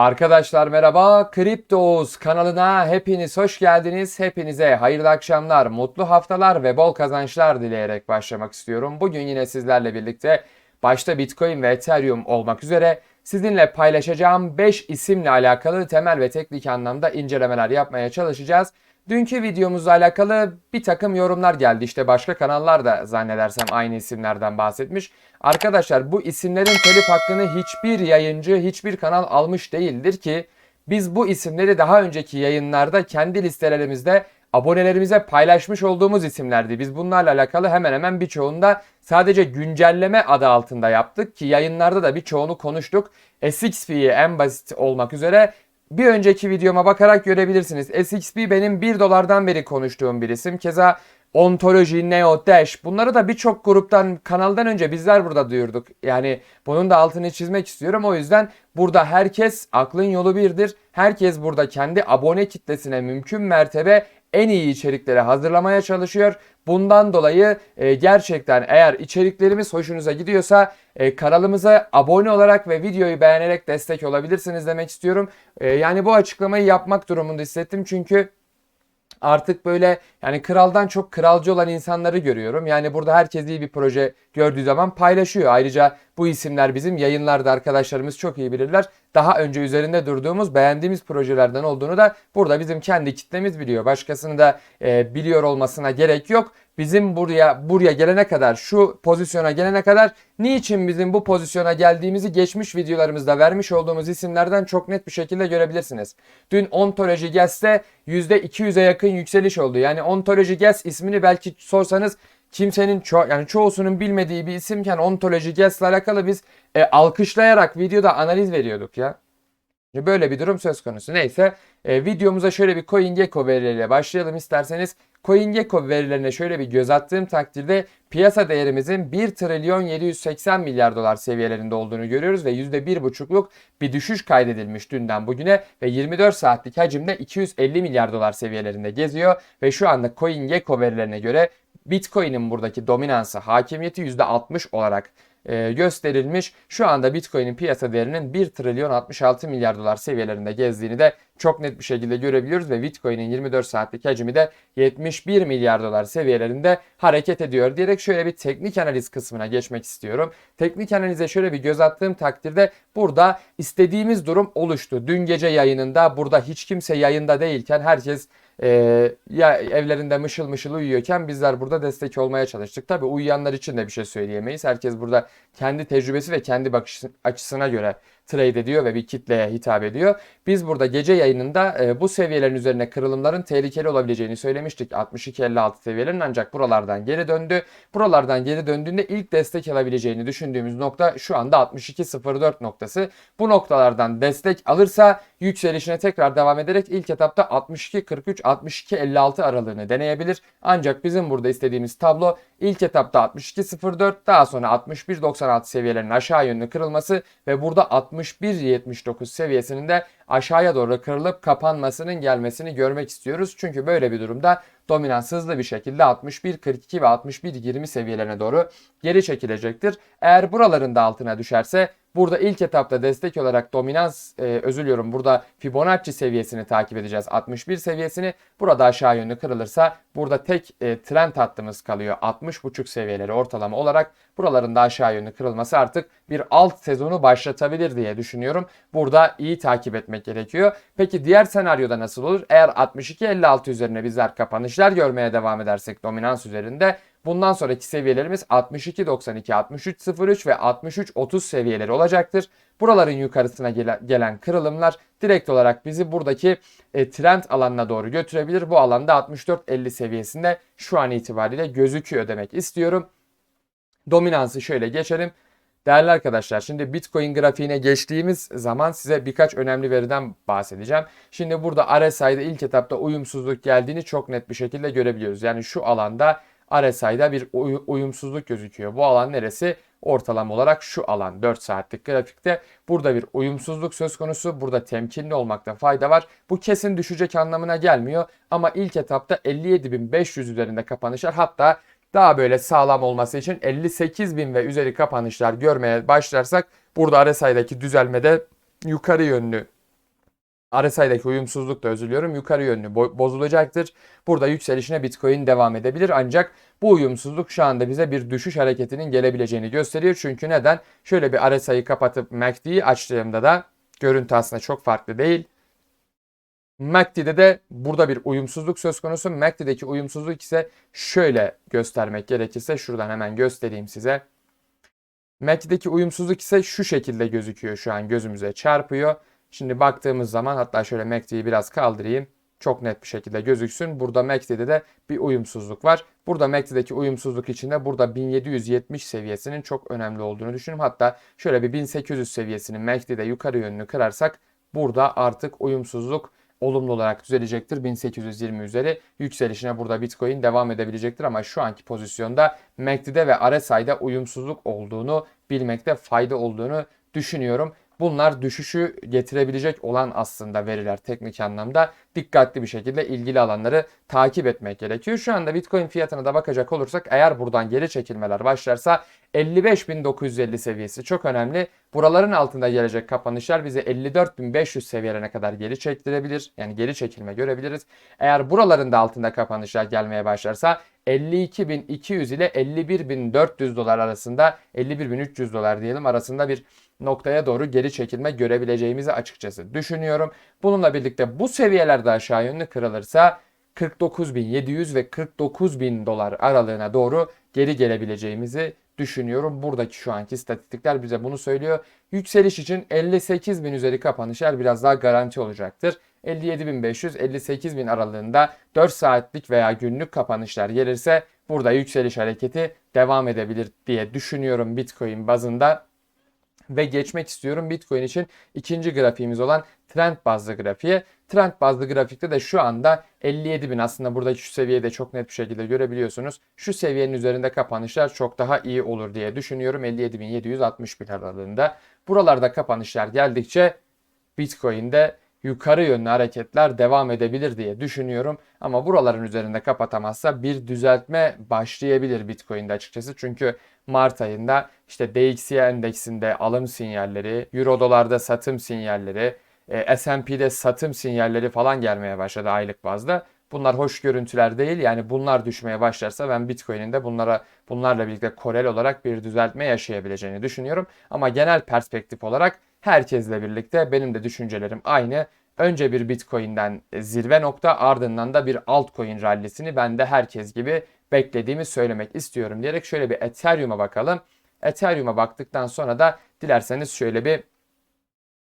Arkadaşlar merhaba. Kriptos kanalına hepiniz hoş geldiniz. Hepinize hayırlı akşamlar, mutlu haftalar ve bol kazançlar dileyerek başlamak istiyorum. Bugün yine sizlerle birlikte başta Bitcoin ve Ethereum olmak üzere sizinle paylaşacağım 5 isimle alakalı temel ve teknik anlamda incelemeler yapmaya çalışacağız. Dünkü videomuzla alakalı bir takım yorumlar geldi. İşte başka kanallar da zannedersem aynı isimlerden bahsetmiş. Arkadaşlar bu isimlerin telif hakkını hiçbir yayıncı, hiçbir kanal almış değildir ki biz bu isimleri daha önceki yayınlarda kendi listelerimizde abonelerimize paylaşmış olduğumuz isimlerdi. Biz bunlarla alakalı hemen hemen birçoğunda sadece güncelleme adı altında yaptık ki yayınlarda da birçoğunu konuştuk. SXP'yi en basit olmak üzere bir önceki videoma bakarak görebilirsiniz. SXP benim 1 dolardan beri konuştuğum bir isim. Keza Ontoloji, Neo, Dash bunları da birçok gruptan, kanaldan önce bizler burada duyurduk. Yani bunun da altını çizmek istiyorum. O yüzden burada herkes aklın yolu birdir. Herkes burada kendi abone kitlesine mümkün mertebe en iyi içerikleri hazırlamaya çalışıyor. Bundan dolayı e, gerçekten eğer içeriklerimiz hoşunuza gidiyorsa e, kanalımıza abone olarak ve videoyu beğenerek destek olabilirsiniz demek istiyorum. E, yani bu açıklamayı yapmak durumunda hissettim çünkü artık böyle yani kraldan çok kralcı olan insanları görüyorum. Yani burada herkes iyi bir proje gördüğü zaman paylaşıyor. Ayrıca bu isimler bizim yayınlarda arkadaşlarımız çok iyi bilirler. Daha önce üzerinde durduğumuz, beğendiğimiz projelerden olduğunu da burada bizim kendi kitlemiz biliyor. Başkasını da e, biliyor olmasına gerek yok. Bizim buraya buraya gelene kadar, şu pozisyona gelene kadar niçin bizim bu pozisyona geldiğimizi geçmiş videolarımızda vermiş olduğumuz isimlerden çok net bir şekilde görebilirsiniz. Dün Ontology Guest'te %200'e yakın yükseliş oldu. Yani Ontology Guest ismini belki sorsanız kimsenin ço yani çoğusunun bilmediği bir isimken Ontology Guest'le alakalı biz e, alkışlayarak videoda analiz veriyorduk ya. Böyle bir durum söz konusu. Neyse e, videomuza şöyle bir CoinGecko verileriyle başlayalım isterseniz. CoinGecko verilerine şöyle bir göz attığım takdirde piyasa değerimizin 1 trilyon 780 milyar dolar seviyelerinde olduğunu görüyoruz ve %1,5'luk bir düşüş kaydedilmiş dünden bugüne ve 24 saatlik hacimde 250 milyar dolar seviyelerinde geziyor ve şu anda CoinGecko verilerine göre Bitcoin'in buradaki dominansı, hakimiyeti %60 olarak e, gösterilmiş. Şu anda Bitcoin'in piyasa değerinin 1 trilyon 66 milyar dolar seviyelerinde gezdiğini de çok net bir şekilde görebiliyoruz ve Bitcoin'in 24 saatlik hacmi de 71 milyar dolar seviyelerinde hareket ediyor diyerek şöyle bir teknik analiz kısmına geçmek istiyorum. Teknik analize şöyle bir göz attığım takdirde burada istediğimiz durum oluştu. Dün gece yayınında burada hiç kimse yayında değilken herkes ee, ya evlerinde mışıl mışıl uyuyorken bizler burada destek olmaya çalıştık. Tabi uyuyanlar için de bir şey söyleyemeyiz. Herkes burada kendi tecrübesi ve kendi bakış açısına göre trade ediyor ve bir kitleye hitap ediyor. Biz burada gece yayınında e, bu seviyelerin üzerine kırılımların tehlikeli olabileceğini söylemiştik. 62-56 seviyelerin ancak buralardan geri döndü. Buralardan geri döndüğünde ilk destek alabileceğini düşündüğümüz nokta şu anda 62-04 noktası. Bu noktalardan destek alırsa yükselişine tekrar devam ederek ilk etapta 62-43-62-56 aralığını deneyebilir. Ancak bizim burada istediğimiz tablo ilk etapta 62-04 daha sonra 61-96 seviyelerinin aşağı yönlü kırılması ve burada 61-79 seviyesinin de aşağıya doğru kırılıp kapanmasının gelmesini görmek istiyoruz. Çünkü böyle bir durumda dominans hızlı bir şekilde 61-42 ve 61-20 seviyelerine doğru geri çekilecektir. Eğer buraların da altına düşerse Burada ilk etapta destek olarak dominans e, özür Burada Fibonacci seviyesini takip edeceğiz. 61 seviyesini. Burada aşağı yönlü kırılırsa burada tek e, trend hattımız kalıyor. 60.5 seviyeleri ortalama olarak buraların da aşağı yönlü kırılması artık bir alt sezonu başlatabilir diye düşünüyorum. Burada iyi takip etmek gerekiyor. Peki diğer senaryoda nasıl olur? Eğer 62.56 üzerine bizler kapanışlar görmeye devam edersek dominans üzerinde Bundan sonraki seviyelerimiz 62.92, 63.03 ve 63.30 seviyeleri olacaktır. Buraların yukarısına gelen kırılımlar direkt olarak bizi buradaki e, trend alanına doğru götürebilir. Bu alanda 64.50 seviyesinde şu an itibariyle gözüküyor demek istiyorum. Dominansı şöyle geçelim. Değerli arkadaşlar şimdi Bitcoin grafiğine geçtiğimiz zaman size birkaç önemli veriden bahsedeceğim. Şimdi burada RSI'de ilk etapta uyumsuzluk geldiğini çok net bir şekilde görebiliyoruz. Yani şu alanda RSI'da bir uyumsuzluk gözüküyor. Bu alan neresi? Ortalama olarak şu alan 4 saatlik grafikte. Burada bir uyumsuzluk söz konusu. Burada temkinli olmakta fayda var. Bu kesin düşecek anlamına gelmiyor. Ama ilk etapta 57.500 üzerinde kapanışlar hatta daha böyle sağlam olması için 58.000 ve üzeri kapanışlar görmeye başlarsak burada RSI'daki düzelmede yukarı yönlü RSI'deki uyumsuzluk da özür yukarı yönlü bo- bozulacaktır. Burada yükselişine Bitcoin devam edebilir ancak bu uyumsuzluk şu anda bize bir düşüş hareketinin gelebileceğini gösteriyor. Çünkü neden? Şöyle bir RSI'yi kapatıp MACD'yi açtığımda da görüntü aslında çok farklı değil. MACD'de de burada bir uyumsuzluk söz konusu. MACD'deki uyumsuzluk ise şöyle göstermek gerekirse şuradan hemen göstereyim size. MACD'deki uyumsuzluk ise şu şekilde gözüküyor şu an gözümüze çarpıyor. Şimdi baktığımız zaman hatta şöyle MACD'yi biraz kaldırayım. Çok net bir şekilde gözüksün. Burada MACD'de de bir uyumsuzluk var. Burada MACD'deki uyumsuzluk içinde burada 1770 seviyesinin çok önemli olduğunu düşünüyorum. Hatta şöyle bir 1800 seviyesinin MACD'de yukarı yönünü kırarsak burada artık uyumsuzluk olumlu olarak düzelecektir. 1820 üzeri yükselişine burada Bitcoin devam edebilecektir ama şu anki pozisyonda MACD'de ve RSI'de uyumsuzluk olduğunu bilmekte fayda olduğunu düşünüyorum. Bunlar düşüşü getirebilecek olan aslında veriler teknik anlamda dikkatli bir şekilde ilgili alanları takip etmek gerekiyor. Şu anda Bitcoin fiyatına da bakacak olursak eğer buradan geri çekilmeler başlarsa 55.950 seviyesi çok önemli. Buraların altında gelecek kapanışlar bizi 54.500 seviyelerine kadar geri çektirebilir. Yani geri çekilme görebiliriz. Eğer buraların da altında kapanışlar gelmeye başlarsa 52.200 ile 51.400 dolar arasında 51.300 dolar diyelim arasında bir noktaya doğru geri çekilme görebileceğimizi açıkçası düşünüyorum. Bununla birlikte bu seviyelerde aşağı yönlü kırılırsa 49.700 ve 49.000 dolar aralığına doğru geri gelebileceğimizi düşünüyorum. Buradaki şu anki istatistikler bize bunu söylüyor. Yükseliş için 58.000 üzeri kapanışlar biraz daha garanti olacaktır. 57.500 58.000 aralığında 4 saatlik veya günlük kapanışlar gelirse burada yükseliş hareketi devam edebilir diye düşünüyorum Bitcoin bazında ve geçmek istiyorum Bitcoin için ikinci grafiğimiz olan trend bazlı grafiğe. Trend bazlı grafikte de şu anda 57 bin aslında buradaki şu seviyede çok net bir şekilde görebiliyorsunuz. Şu seviyenin üzerinde kapanışlar çok daha iyi olur diye düşünüyorum. 57.760 bin aralığında. Buralarda kapanışlar geldikçe Bitcoin'de yukarı yönlü hareketler devam edebilir diye düşünüyorum. Ama buraların üzerinde kapatamazsa bir düzeltme başlayabilir Bitcoin'de açıkçası. Çünkü Mart ayında işte DXY endeksinde alım sinyalleri, Euro dolarda satım sinyalleri, e, S&P'de satım sinyalleri falan gelmeye başladı aylık bazda. Bunlar hoş görüntüler değil. Yani bunlar düşmeye başlarsa ben Bitcoin'in de bunlara bunlarla birlikte korel olarak bir düzeltme yaşayabileceğini düşünüyorum. Ama genel perspektif olarak herkesle birlikte benim de düşüncelerim aynı. Önce bir Bitcoin'den zirve nokta ardından da bir altcoin rallisini ben de herkes gibi beklediğimi söylemek istiyorum diyerek şöyle bir Ethereum'a bakalım. Ethereum'a baktıktan sonra da dilerseniz şöyle bir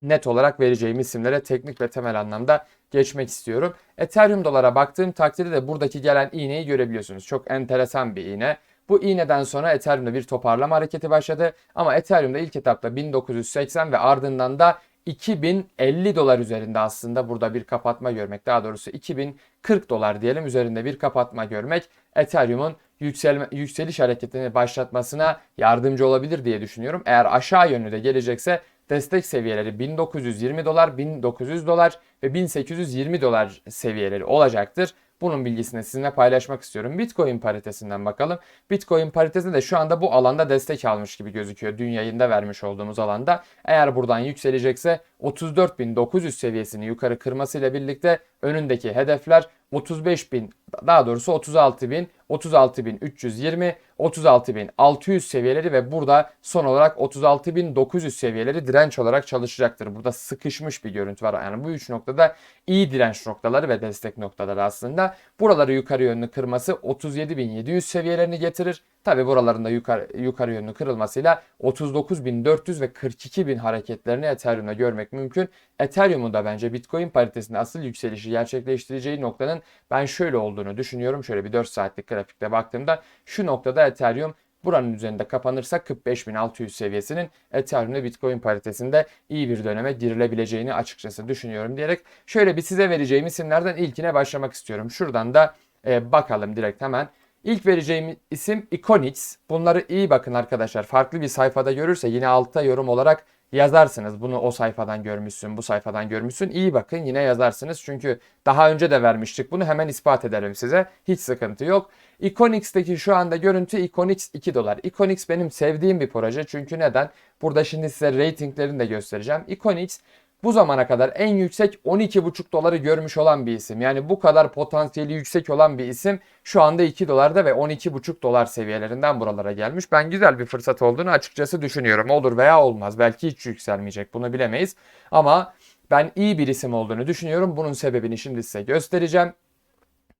net olarak vereceğim isimlere teknik ve temel anlamda geçmek istiyorum. Ethereum dolara baktığım takdirde de buradaki gelen iğneyi görebiliyorsunuz. Çok enteresan bir iğne. Bu iğneden sonra Ethereum'da bir toparlama hareketi başladı. Ama Ethereum'da ilk etapta 1980 ve ardından da 2050 dolar üzerinde aslında burada bir kapatma görmek. Daha doğrusu 2040 dolar diyelim üzerinde bir kapatma görmek Ethereum'un yükselme, yükseliş hareketini başlatmasına yardımcı olabilir diye düşünüyorum. Eğer aşağı yönlü de gelecekse destek seviyeleri 1920 dolar, 1900 dolar ve 1820 dolar seviyeleri olacaktır. Bunun bilgisini sizinle paylaşmak istiyorum. Bitcoin paritesinden bakalım. Bitcoin paritesi de şu anda bu alanda destek almış gibi gözüküyor. Dün yayında vermiş olduğumuz alanda. Eğer buradan yükselecekse 34.900 seviyesini yukarı kırmasıyla birlikte önündeki hedefler 35.000 daha doğrusu 36.000, 36.320, 36.600 seviyeleri ve burada son olarak 36.900 seviyeleri direnç olarak çalışacaktır. Burada sıkışmış bir görüntü var. Yani bu üç noktada iyi direnç noktaları ve destek noktaları aslında. Buraları yukarı yönlü kırması 37.700 seviyelerini getirir. Tabi buralarında yukarı, yukarı yönlü kırılmasıyla 39.400 ve 42.000 hareketlerini Ethereum'da görmek mümkün. Ethereum'un da bence Bitcoin paritesinde asıl yükselişi gerçekleştireceği noktanın ben şöyle olduğunu düşünüyorum. Şöyle bir 4 saatlik grafikte baktığımda şu noktada Ethereum buranın üzerinde kapanırsa 45.600 seviyesinin Ethereum'da Bitcoin paritesinde iyi bir döneme girilebileceğini açıkçası düşünüyorum diyerek şöyle bir size vereceğim isimlerden ilkine başlamak istiyorum. Şuradan da e, bakalım direkt hemen. İlk vereceğim isim Iconix. Bunları iyi bakın arkadaşlar. Farklı bir sayfada görürse yine altta yorum olarak yazarsınız. Bunu o sayfadan görmüşsün, bu sayfadan görmüşsün. İyi bakın yine yazarsınız. Çünkü daha önce de vermiştik bunu. Hemen ispat ederim size. Hiç sıkıntı yok. Iconix'teki şu anda görüntü Iconix 2 dolar. Iconix benim sevdiğim bir proje. Çünkü neden? Burada şimdi size ratinglerini de göstereceğim. Iconix bu zamana kadar en yüksek 12,5 doları görmüş olan bir isim. Yani bu kadar potansiyeli yüksek olan bir isim şu anda 2 dolarda ve 12,5 dolar seviyelerinden buralara gelmiş. Ben güzel bir fırsat olduğunu açıkçası düşünüyorum. Olur veya olmaz. Belki hiç yükselmeyecek. Bunu bilemeyiz. Ama ben iyi bir isim olduğunu düşünüyorum. Bunun sebebini şimdi size göstereceğim.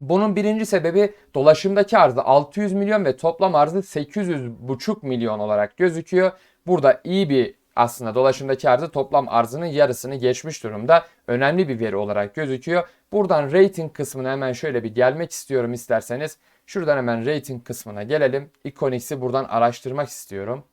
Bunun birinci sebebi dolaşımdaki arzı 600 milyon ve toplam arzı 800,5 milyon olarak gözüküyor. Burada iyi bir aslında dolaşımdaki arzı toplam arzının yarısını geçmiş durumda. Önemli bir veri olarak gözüküyor. Buradan rating kısmına hemen şöyle bir gelmek istiyorum isterseniz. Şuradan hemen rating kısmına gelelim. Iconix'i buradan araştırmak istiyorum.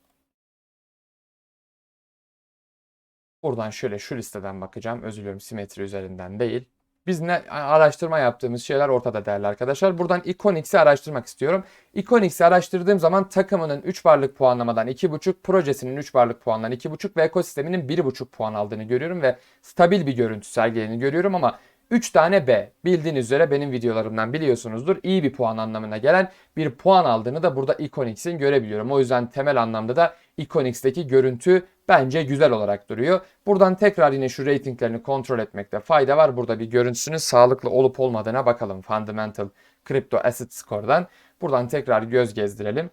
Buradan şöyle şu listeden bakacağım. Özür diliyorum simetri üzerinden değil. Biz ne araştırma yaptığımız şeyler ortada değerli arkadaşlar. Buradan Iconix'i araştırmak istiyorum. Iconix'i araştırdığım zaman takımının 3 barlık puanlamadan 2.5, projesinin 3 barlık puandan 2.5 ve ekosisteminin 1.5 puan aldığını görüyorum ve stabil bir görüntü sergilediğini görüyorum ama 3 tane B. Bildiğiniz üzere benim videolarımdan biliyorsunuzdur. İyi bir puan anlamına gelen bir puan aldığını da burada Iconix'in görebiliyorum. O yüzden temel anlamda da Iconix'teki görüntü bence güzel olarak duruyor. Buradan tekrar yine şu ratinglerini kontrol etmekte fayda var. Burada bir görüntüsünün sağlıklı olup olmadığına bakalım. Fundamental Crypto Asset Score'dan. Buradan tekrar göz gezdirelim.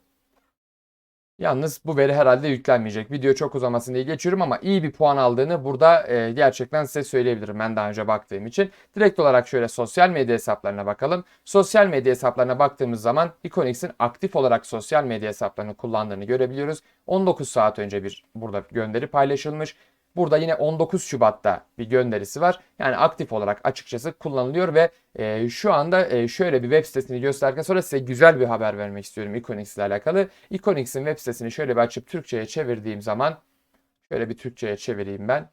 Yalnız bu veri herhalde yüklenmeyecek. Video çok uzamasın diye geçiyorum ama iyi bir puan aldığını burada e, gerçekten size söyleyebilirim ben daha önce baktığım için. Direkt olarak şöyle sosyal medya hesaplarına bakalım. Sosyal medya hesaplarına baktığımız zaman Iconix'in aktif olarak sosyal medya hesaplarını kullandığını görebiliyoruz. 19 saat önce bir burada gönderi paylaşılmış. Burada yine 19 Şubat'ta bir gönderisi var. Yani aktif olarak açıkçası kullanılıyor ve e, şu anda e, şöyle bir web sitesini gösterdikten sonra size güzel bir haber vermek istiyorum Iconix ile alakalı. Iconix'in web sitesini şöyle bir açıp Türkçe'ye çevirdiğim zaman şöyle bir Türkçe'ye çevireyim ben.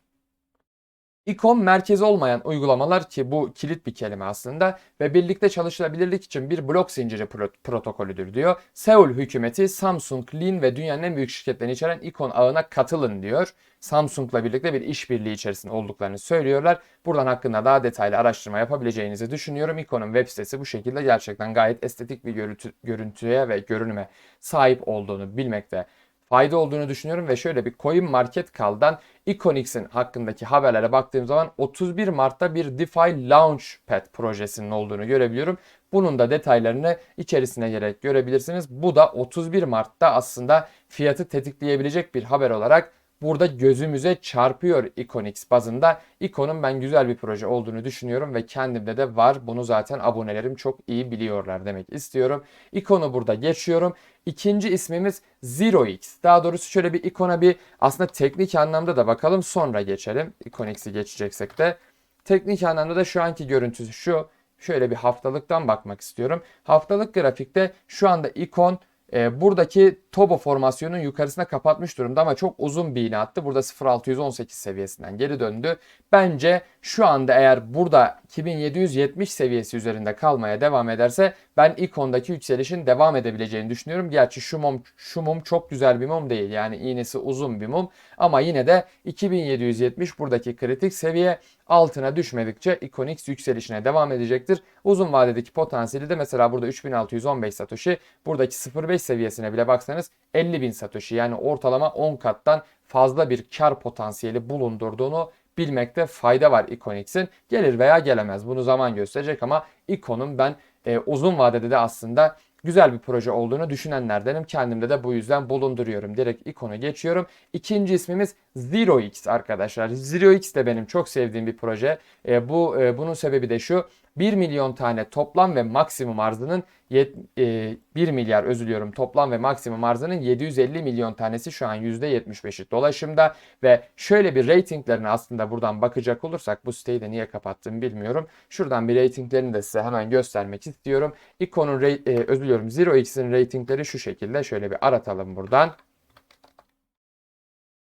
İkon merkezi olmayan uygulamalar ki bu kilit bir kelime aslında ve birlikte çalışılabilirlik için bir blok zinciri protokolüdür diyor. Seul hükümeti Samsung, Lin ve dünyanın en büyük şirketlerini içeren İkon ağına katılın diyor. Samsung'la birlikte bir işbirliği içerisinde olduklarını söylüyorlar. Buradan hakkında daha detaylı araştırma yapabileceğinizi düşünüyorum. İkon'un web sitesi bu şekilde gerçekten gayet estetik bir görüntü, görüntüye ve görünüme sahip olduğunu bilmekte fayda olduğunu düşünüyorum ve şöyle bir Coin Market Call'dan Iconix'in hakkındaki haberlere baktığım zaman 31 Mart'ta bir DeFi Launchpad projesinin olduğunu görebiliyorum. Bunun da detaylarını içerisine gerek görebilirsiniz. Bu da 31 Mart'ta aslında fiyatı tetikleyebilecek bir haber olarak burada gözümüze çarpıyor Iconix bazında. Icon'un ben güzel bir proje olduğunu düşünüyorum ve kendimde de var. Bunu zaten abonelerim çok iyi biliyorlar demek istiyorum. Icon'u burada geçiyorum. İkinci ismimiz ZeroX. Daha doğrusu şöyle bir ikona bir aslında teknik anlamda da bakalım sonra geçelim. Iconix'i geçeceksek de. Teknik anlamda da şu anki görüntüsü şu. Şöyle bir haftalıktan bakmak istiyorum. Haftalık grafikte şu anda ikon e, buradaki Tobo formasyonun yukarısına kapatmış durumda ama çok uzun bir iğne attı. Burada 0618 seviyesinden geri döndü. Bence şu anda eğer burada 2770 seviyesi üzerinde kalmaya devam ederse ben ikondaki yükselişin devam edebileceğini düşünüyorum. Gerçi şu mum, şu mum çok güzel bir mum değil. Yani iğnesi uzun bir mum ama yine de 2770 buradaki kritik seviye altına düşmedikçe Iconix yükselişine devam edecektir. Uzun vadedeki potansiyeli de mesela burada 3615 Satoshi buradaki 0.5 seviyesine bile baksanız 50.000 Satoshi yani ortalama 10 kattan fazla bir kar potansiyeli bulundurduğunu bilmekte fayda var Iconix'in. Gelir veya gelemez bunu zaman gösterecek ama Icon'un ben e, uzun vadede de aslında güzel bir proje olduğunu düşünenlerdenim. Kendimde de bu yüzden bulunduruyorum. Direkt ikonu geçiyorum. İkinci ismimiz ZeroX arkadaşlar. ZeroX de benim çok sevdiğim bir proje. E, bu e, bunun sebebi de şu. 1 milyon tane toplam ve maksimum arzının 1 e, milyar özür diliyorum toplam ve maksimum arzının 750 milyon tanesi şu an %75'i dolaşımda ve şöyle bir ratinglerini aslında buradan bakacak olursak bu siteyi de niye kapattım bilmiyorum. Şuradan bir ratinglerini de size hemen göstermek istiyorum. Icon'un e, özür diliyorum ZeroX'in ratingleri şu şekilde şöyle bir aratalım buradan.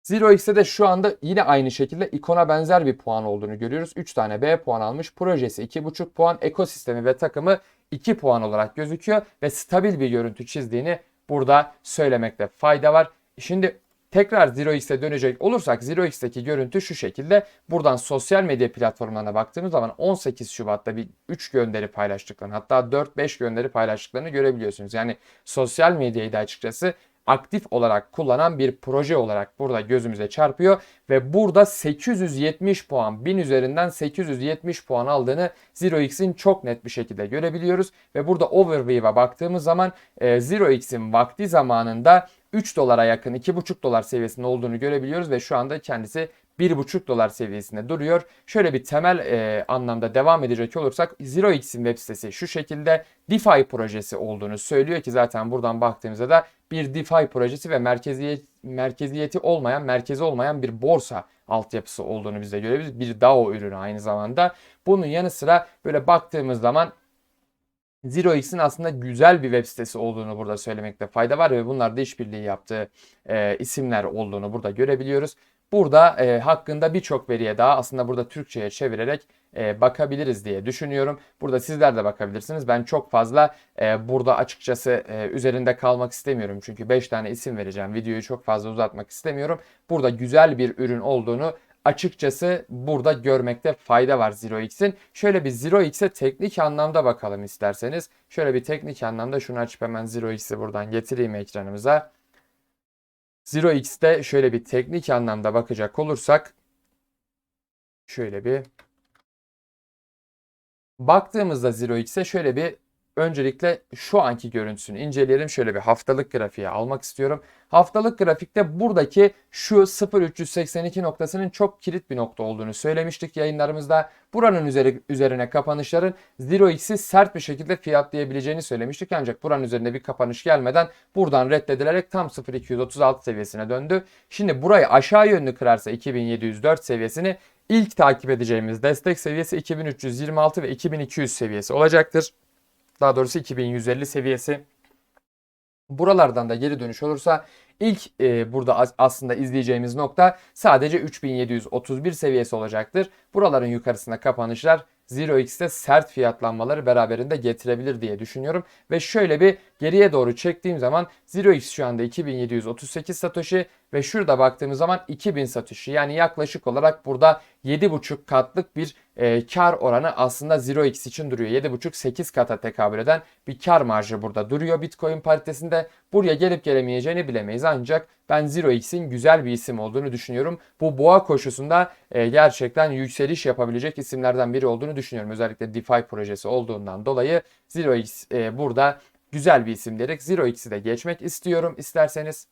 Zero X'te de şu anda yine aynı şekilde ikona benzer bir puan olduğunu görüyoruz. 3 tane B puan almış. Projesi 2,5 puan. Ekosistemi ve takımı 2 puan olarak gözüküyor. Ve stabil bir görüntü çizdiğini burada söylemekte fayda var. Şimdi tekrar Zero X'e dönecek olursak Zero X'teki görüntü şu şekilde. Buradan sosyal medya platformlarına baktığımız zaman 18 Şubat'ta bir 3 gönderi paylaştıklarını hatta 4-5 gönderi paylaştıklarını görebiliyorsunuz. Yani sosyal medyayı da açıkçası aktif olarak kullanan bir proje olarak burada gözümüze çarpıyor. Ve burada 870 puan 1000 üzerinden 870 puan aldığını ZeroX'in çok net bir şekilde görebiliyoruz. Ve burada overview'a baktığımız zaman e, ZeroX'in vakti zamanında 3 dolara yakın 2,5 dolar seviyesinde olduğunu görebiliyoruz ve şu anda kendisi 1,5 dolar seviyesinde duruyor. Şöyle bir temel e, anlamda devam edecek olursak ZeroX'in web sitesi şu şekilde DeFi projesi olduğunu söylüyor ki zaten buradan baktığımızda da bir DeFi projesi ve merkeziyet, merkeziyeti olmayan, merkezi olmayan bir borsa altyapısı olduğunu biz de görebiliriz. Bir DAO ürünü aynı zamanda. Bunun yanı sıra böyle baktığımız zaman ZeroX'in aslında güzel bir web sitesi olduğunu burada söylemekte fayda var ve bunlar da işbirliği yaptığı e, isimler olduğunu burada görebiliyoruz. Burada e, hakkında birçok veriye daha aslında burada Türkçe'ye çevirerek e, bakabiliriz diye düşünüyorum. Burada sizler de bakabilirsiniz. Ben çok fazla e, burada açıkçası e, üzerinde kalmak istemiyorum. Çünkü 5 tane isim vereceğim. Videoyu çok fazla uzatmak istemiyorum. Burada güzel bir ürün olduğunu açıkçası burada görmekte fayda var ZeroX'in. Şöyle bir ZeroX'e teknik anlamda bakalım isterseniz. Şöyle bir teknik anlamda şunu açıp hemen ZeroX'i buradan getireyim ekranımıza. ZeroX'te şöyle bir teknik anlamda bakacak olursak şöyle bir baktığımızda ZeroX'e şöyle bir öncelikle şu anki görüntüsünü inceleyelim. Şöyle bir haftalık grafiğe almak istiyorum. Haftalık grafikte buradaki şu 0382 noktasının çok kilit bir nokta olduğunu söylemiştik yayınlarımızda. Buranın üzeri, üzerine kapanışların 0x'i sert bir şekilde fiyatlayabileceğini söylemiştik. Ancak buranın üzerinde bir kapanış gelmeden buradan reddedilerek tam 0236 seviyesine döndü. Şimdi burayı aşağı yönlü kırarsa 2704 seviyesini ilk takip edeceğimiz destek seviyesi 2326 ve 2200 seviyesi olacaktır. Daha doğrusu 2150 seviyesi. Buralardan da geri dönüş olursa ilk e, burada as aslında izleyeceğimiz nokta sadece 3731 seviyesi olacaktır. Buraların yukarısına kapanışlar 0x'te sert fiyatlanmaları beraberinde getirebilir diye düşünüyorum. Ve şöyle bir geriye doğru çektiğim zaman 0x şu anda 2738 satoshi ve şurada baktığımız zaman 2000 satoshi. Yani yaklaşık olarak burada 7,5 katlık bir e, kar oranı aslında 0x için duruyor. 7,5-8 kata tekabül eden bir kar marjı burada duruyor Bitcoin paritesinde. Buraya gelip gelemeyeceğini bilemeyiz ancak ben 0x'in güzel bir isim olduğunu düşünüyorum. Bu boğa koşusunda e, gerçekten yükseliş yapabilecek isimlerden biri olduğunu düşünüyorum. Özellikle DeFi projesi olduğundan dolayı 0x e, burada güzel bir isim diyerek 0x'i de geçmek istiyorum isterseniz.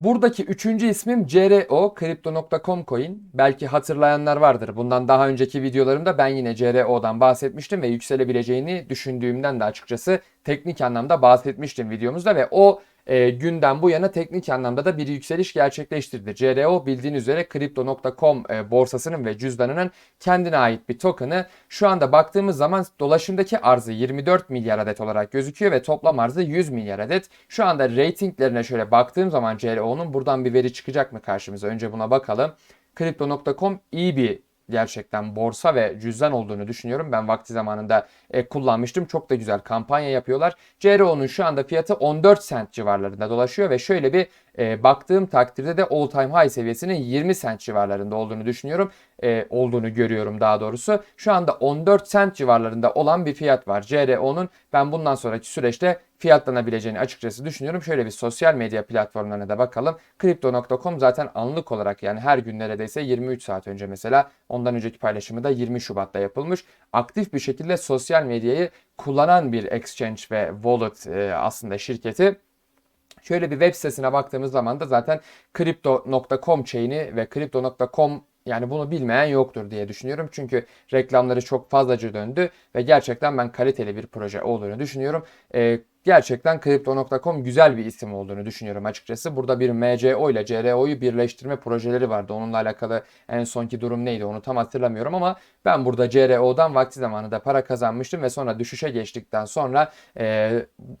Buradaki üçüncü ismim CRO, Crypto.com coin. Belki hatırlayanlar vardır. Bundan daha önceki videolarımda ben yine CRO'dan bahsetmiştim ve yükselebileceğini düşündüğümden de açıkçası teknik anlamda bahsetmiştim videomuzda ve o e, günden bu yana teknik anlamda da bir yükseliş gerçekleştirdi. CRO bildiğiniz üzere Crypto.com e, borsasının ve cüzdanının kendine ait bir token'ı. Şu anda baktığımız zaman dolaşımdaki arzı 24 milyar adet olarak gözüküyor ve toplam arzı 100 milyar adet. Şu anda ratinglerine şöyle baktığım zaman CRO'nun buradan bir veri çıkacak mı karşımıza? Önce buna bakalım. Crypto.com iyi bir gerçekten borsa ve cüzdan olduğunu düşünüyorum. Ben vakti zamanında e, kullanmıştım. Çok da güzel kampanya yapıyorlar. CRO'nun şu anda fiyatı 14 cent civarlarında dolaşıyor ve şöyle bir e, baktığım takdirde de all time high seviyesinin 20 cent civarlarında olduğunu düşünüyorum. E, olduğunu görüyorum daha doğrusu. Şu anda 14 cent civarlarında olan bir fiyat var. CRO'nun ben bundan sonraki süreçte fiyatlanabileceğini açıkçası düşünüyorum. Şöyle bir sosyal medya platformlarına da bakalım. Crypto.com zaten anlık olarak yani her gün neredeyse 23 saat önce mesela ondan önceki paylaşımı da 20 Şubat'ta yapılmış. Aktif bir şekilde sosyal medyayı kullanan bir exchange ve wallet e, aslında şirketi. Şöyle bir web sitesine baktığımız zaman da zaten Crypto.com chain'i ve Crypto.com yani bunu bilmeyen yoktur diye düşünüyorum. Çünkü reklamları çok fazlaca döndü ve gerçekten ben kaliteli bir proje olduğunu düşünüyorum. Ee, gerçekten Crypto.com güzel bir isim olduğunu düşünüyorum açıkçası. Burada bir MCO ile CRO'yu birleştirme projeleri vardı. Onunla alakalı en sonki durum neydi onu tam hatırlamıyorum ama ben burada CRO'dan vakti zamanında para kazanmıştım ve sonra düşüşe geçtikten sonra e,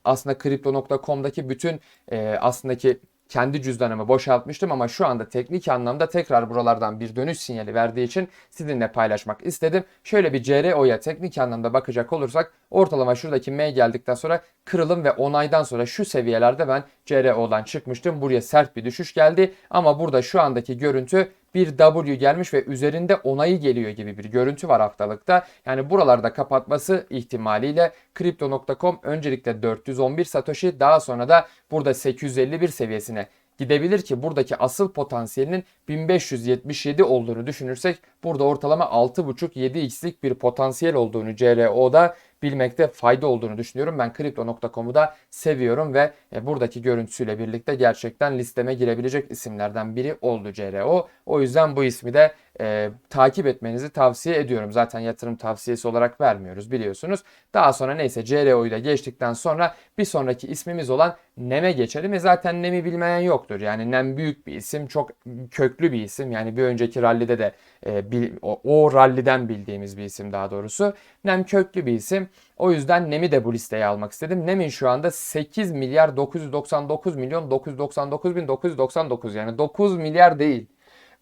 aslında Crypto.com'daki bütün e, aslındaki kendi cüzdanımı boşaltmıştım ama şu anda teknik anlamda tekrar buralardan bir dönüş sinyali verdiği için sizinle paylaşmak istedim. Şöyle bir CRO'ya teknik anlamda bakacak olursak ortalama şuradaki M geldikten sonra kırılım ve onaydan sonra şu seviyelerde ben CRO'dan çıkmıştım. Buraya sert bir düşüş geldi ama burada şu andaki görüntü bir W gelmiş ve üzerinde onayı geliyor gibi bir görüntü var haftalıkta. Yani buralarda kapatması ihtimaliyle Crypto.com öncelikle 411 Satoshi daha sonra da burada 851 seviyesine gidebilir ki buradaki asıl potansiyelinin 1577 olduğunu düşünürsek burada ortalama 6.5-7x'lik bir potansiyel olduğunu CRO'da bilmekte fayda olduğunu düşünüyorum. Ben Crypto.com'u da seviyorum ve e, buradaki görüntüsüyle birlikte gerçekten listeme girebilecek isimlerden biri oldu CRO. O yüzden bu ismi de e, takip etmenizi tavsiye ediyorum. Zaten yatırım tavsiyesi olarak vermiyoruz biliyorsunuz. Daha sonra neyse CRO'yu da geçtikten sonra bir sonraki ismimiz olan NEM'e geçelim. E zaten NEM'i bilmeyen yoktur. Yani NEM büyük bir isim, çok köklü bir isim. Yani bir önceki rallide de e, bil, o, o ralliden bildiğimiz bir isim daha doğrusu. NEM köklü bir isim. O yüzden NEM'i de bu listeye almak istedim. NEM'in şu anda 8 milyar 999 milyon 999 bin 999 yani 9 milyar değil.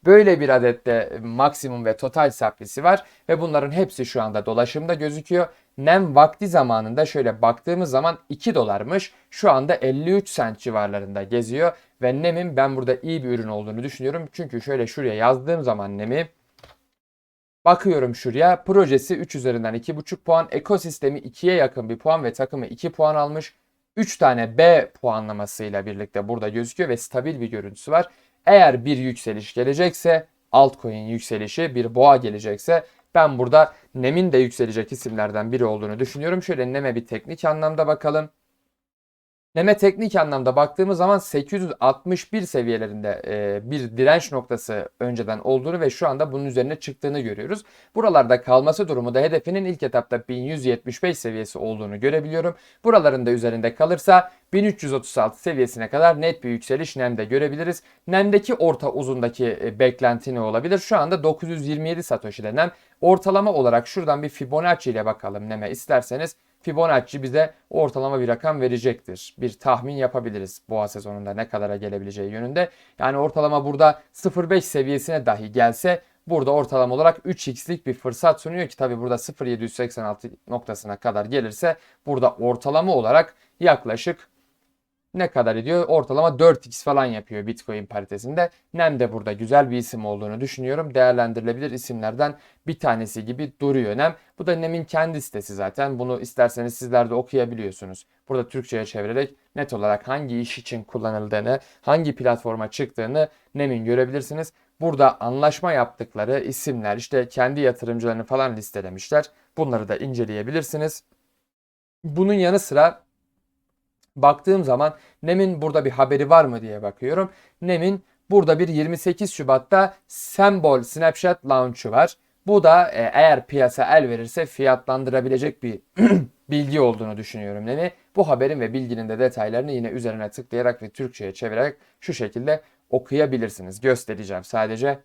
Böyle bir adette maksimum ve total saplisi var ve bunların hepsi şu anda dolaşımda gözüküyor. Nem vakti zamanında şöyle baktığımız zaman 2 dolarmış. Şu anda 53 sent civarlarında geziyor ve Nem'in ben burada iyi bir ürün olduğunu düşünüyorum. Çünkü şöyle şuraya yazdığım zaman Nem'i Bakıyorum şuraya. Projesi 3 üzerinden 2,5 puan. Ekosistemi 2'ye yakın bir puan ve takımı 2 puan almış. 3 tane B puanlamasıyla birlikte burada gözüküyor ve stabil bir görüntüsü var. Eğer bir yükseliş gelecekse altcoin yükselişi bir boğa gelecekse ben burada NEM'in de yükselecek isimlerden biri olduğunu düşünüyorum. Şöyle NEM'e bir teknik anlamda bakalım. Neme teknik anlamda baktığımız zaman 861 seviyelerinde e, bir direnç noktası önceden olduğunu ve şu anda bunun üzerine çıktığını görüyoruz. Buralarda kalması durumu da hedefinin ilk etapta 1175 seviyesi olduğunu görebiliyorum. Buraların da üzerinde kalırsa 1336 seviyesine kadar net bir yükseliş NEM'de görebiliriz. NEM'deki orta uzundaki e, beklenti ne olabilir? Şu anda 927 Satoshi'de NEM. Ortalama olarak şuradan bir Fibonacci ile bakalım NEM'e isterseniz. Fibonacci bize ortalama bir rakam verecektir. Bir tahmin yapabiliriz boğa sezonunda ne kadara gelebileceği yönünde. Yani ortalama burada 0.5 seviyesine dahi gelse burada ortalama olarak 3x'lik bir fırsat sunuyor ki tabi burada 0.786 noktasına kadar gelirse burada ortalama olarak yaklaşık ne kadar ediyor? Ortalama 4x falan yapıyor Bitcoin paritesinde. Nem de burada güzel bir isim olduğunu düşünüyorum. Değerlendirilebilir isimlerden bir tanesi gibi duruyor Nem. Bu da Nem'in kendi sitesi zaten. Bunu isterseniz sizler de okuyabiliyorsunuz. Burada Türkçe'ye çevirerek net olarak hangi iş için kullanıldığını, hangi platforma çıktığını Nem'in görebilirsiniz. Burada anlaşma yaptıkları isimler, işte kendi yatırımcılarını falan listelemişler. Bunları da inceleyebilirsiniz. Bunun yanı sıra baktığım zaman NEM'in burada bir haberi var mı diye bakıyorum. NEM'in burada bir 28 Şubat'ta Symbol Snapshot Launch'u var. Bu da e, eğer piyasa el verirse fiyatlandırabilecek bir bilgi olduğunu düşünüyorum NEM'i. Bu haberin ve bilginin de detaylarını yine üzerine tıklayarak ve Türkçe'ye çevirerek şu şekilde okuyabilirsiniz. Göstereceğim sadece.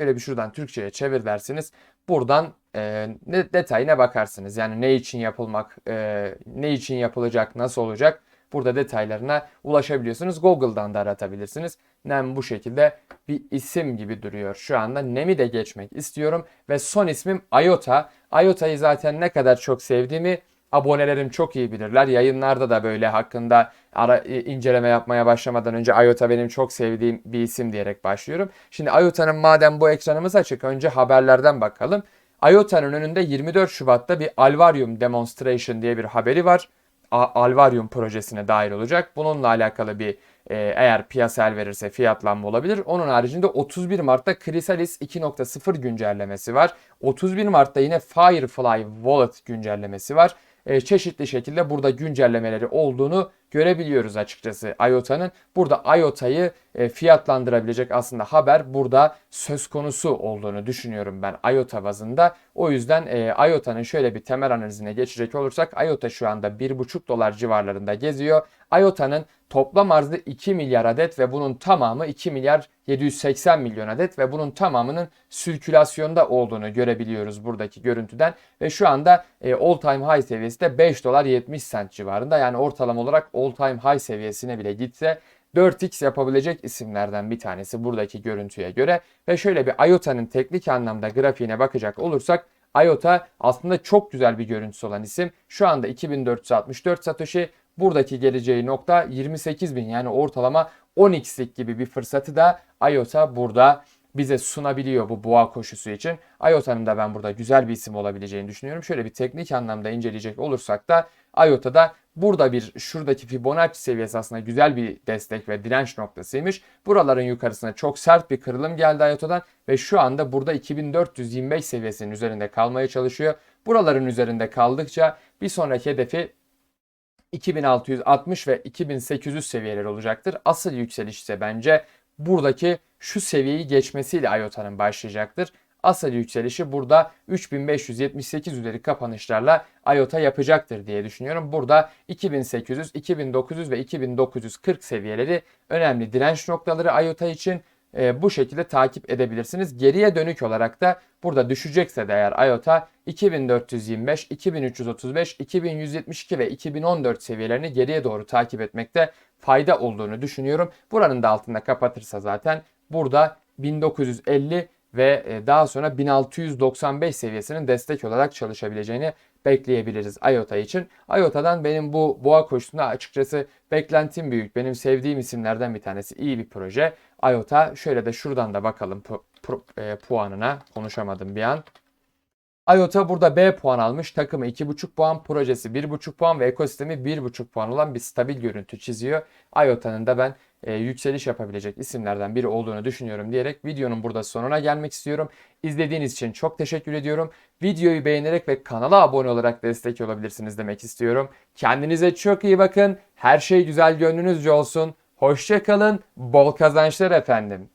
Şöyle bir şuradan Türkçe'ye çevir dersiniz. Buradan e, ne, detayına bakarsınız. Yani ne için yapılmak, e, ne için yapılacak, nasıl olacak. Burada detaylarına ulaşabiliyorsunuz. Google'dan da aratabilirsiniz. Nem bu şekilde bir isim gibi duruyor. Şu anda Nem'i de geçmek istiyorum. Ve son ismim IOTA. IOTA'yı zaten ne kadar çok sevdiğimi abonelerim çok iyi bilirler. Yayınlarda da böyle hakkında ara, inceleme yapmaya başlamadan önce IOTA benim çok sevdiğim bir isim diyerek başlıyorum. Şimdi IOTA'nın madem bu ekranımız açık önce haberlerden bakalım. IOTA'nın önünde 24 Şubat'ta bir Alvarium Demonstration diye bir haberi var. Alvarium projesine dair olacak. Bununla alakalı bir e, eğer piyasa el verirse fiyatlanma olabilir. Onun haricinde 31 Mart'ta Chrysalis 2.0 güncellemesi var. 31 Mart'ta yine Firefly Wallet güncellemesi var. E, çeşitli şekilde burada güncellemeleri olduğunu görebiliyoruz açıkçası IOTA'nın. Burada IOTA'yı e, fiyatlandırabilecek aslında haber burada söz konusu olduğunu düşünüyorum ben IOTA bazında. O yüzden e, IOTA'nın şöyle bir temel analizine geçecek olursak IOTA şu anda 1,5 dolar civarlarında geziyor. IOTA'nın toplam arzı 2 milyar adet ve bunun tamamı 2 milyar 780 milyon adet ve bunun tamamının sirkülasyonda olduğunu görebiliyoruz buradaki görüntüden. Ve şu anda e, all time high seviyesi de 5 dolar 70 cent civarında. Yani ortalama olarak all time high seviyesine bile gitse 4x yapabilecek isimlerden bir tanesi buradaki görüntüye göre. Ve şöyle bir IOTA'nın teknik anlamda grafiğine bakacak olursak IOTA aslında çok güzel bir görüntüsü olan isim. Şu anda 2464 Satoshi buradaki geleceği nokta 28 bin yani ortalama 10x'lik gibi bir fırsatı da IOTA burada bize sunabiliyor bu boğa koşusu için. IOTA'nın da ben burada güzel bir isim olabileceğini düşünüyorum. Şöyle bir teknik anlamda inceleyecek olursak da IOTA'da burada bir şuradaki Fibonacci seviyesi aslında güzel bir destek ve direnç noktasıymış. Buraların yukarısına çok sert bir kırılım geldi IOTA'dan ve şu anda burada 2425 seviyesinin üzerinde kalmaya çalışıyor. Buraların üzerinde kaldıkça bir sonraki hedefi 2660 ve 2800 seviyeler olacaktır. Asıl yükseliş ise bence buradaki şu seviyeyi geçmesiyle IOTA'nın başlayacaktır. Asıl yükselişi burada 3578 üzeri kapanışlarla IOTA yapacaktır diye düşünüyorum. Burada 2800, 2900 ve 2940 seviyeleri önemli direnç noktaları IOTA için e, bu şekilde takip edebilirsiniz. Geriye dönük olarak da burada düşecekse de eğer IOTA 2425, 2335, 2172 ve 2014 seviyelerini geriye doğru takip etmekte fayda olduğunu düşünüyorum. Buranın da altında kapatırsa zaten burada 1950 ve e, daha sonra 1695 seviyesinin destek olarak çalışabileceğini bekleyebiliriz IOTA için. IOTA'dan benim bu boğa koşusunda açıkçası beklentim büyük. Benim sevdiğim isimlerden bir tanesi. iyi bir proje. IOTA şöyle de şuradan da bakalım pu- pu- e, puanına. Konuşamadım bir an. IOTA burada B puan almış. Takımı 2,5 puan, projesi 1,5 puan ve ekosistemi 1,5 puan olan bir stabil görüntü çiziyor. IOTA'nın da ben e, yükseliş yapabilecek isimlerden biri olduğunu düşünüyorum diyerek videonun burada sonuna gelmek istiyorum. İzlediğiniz için çok teşekkür ediyorum. Videoyu beğenerek ve kanala abone olarak destek olabilirsiniz demek istiyorum. Kendinize çok iyi bakın. Her şey güzel gönlünüzce olsun. Hoşçakalın. Bol kazançlar efendim.